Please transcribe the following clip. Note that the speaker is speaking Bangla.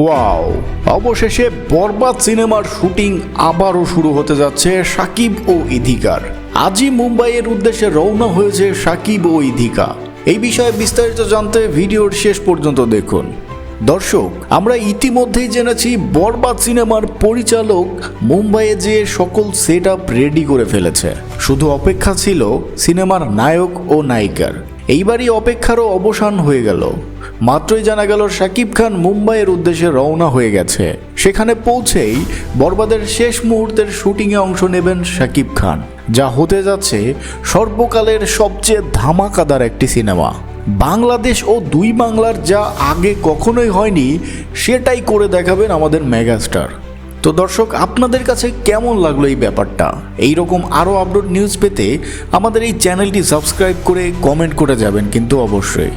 ওয়াও, অবশেষে বরবাদ সিনেমার শুটিং আবারও শুরু হতে যাচ্ছে সাকিব ও ইধিকার। আজই মুম্বাইয়ের উদ্দেশ্যে রওনা হয়েছে সাকিব ও ইধিকা। এই বিষয়ে বিস্তারিত জানতে ভিডিওর শেষ পর্যন্ত দেখুন। দর্শক, আমরা ইতিমধ্যেই জেনেছি বরবাদ সিনেমার পরিচালক মুম্বাইয়ে যে সকল সেট রেডি করে ফেলেছে। শুধু অপেক্ষা ছিল সিনেমার নায়ক ও নায়িকার। এইবারই অপেক্ষারও অবসান হয়ে গেল। মাত্রই জানা গেল শাকিব খান মুম্বাইয়ের উদ্দেশ্যে রওনা হয়ে গেছে। সেখানে পৌঁছেই বরবাদের শেষ মুহূর্তের শুটিংয়ে অংশ নেবেন শাকিব খান, যা হতে যাচ্ছে সর্বকালের সবচেয়ে ধামাকাদার একটি সিনেমা। বাংলাদেশ ও দুই বাংলার যা আগে কখনোই হয়নি, সেটাই করে দেখাবেন আমাদের মেগাস্টার। তো দর্শক, আপনাদের কাছে কেমন লাগল এই ব্যাপারটা? এই রকম আরও আপডেট নিউজ পেতে আমাদের এই চ্যানেলটি সাবস্ক্রাইব করে কমেন্ট করে যাবেন কিন্তু অবশ্যই।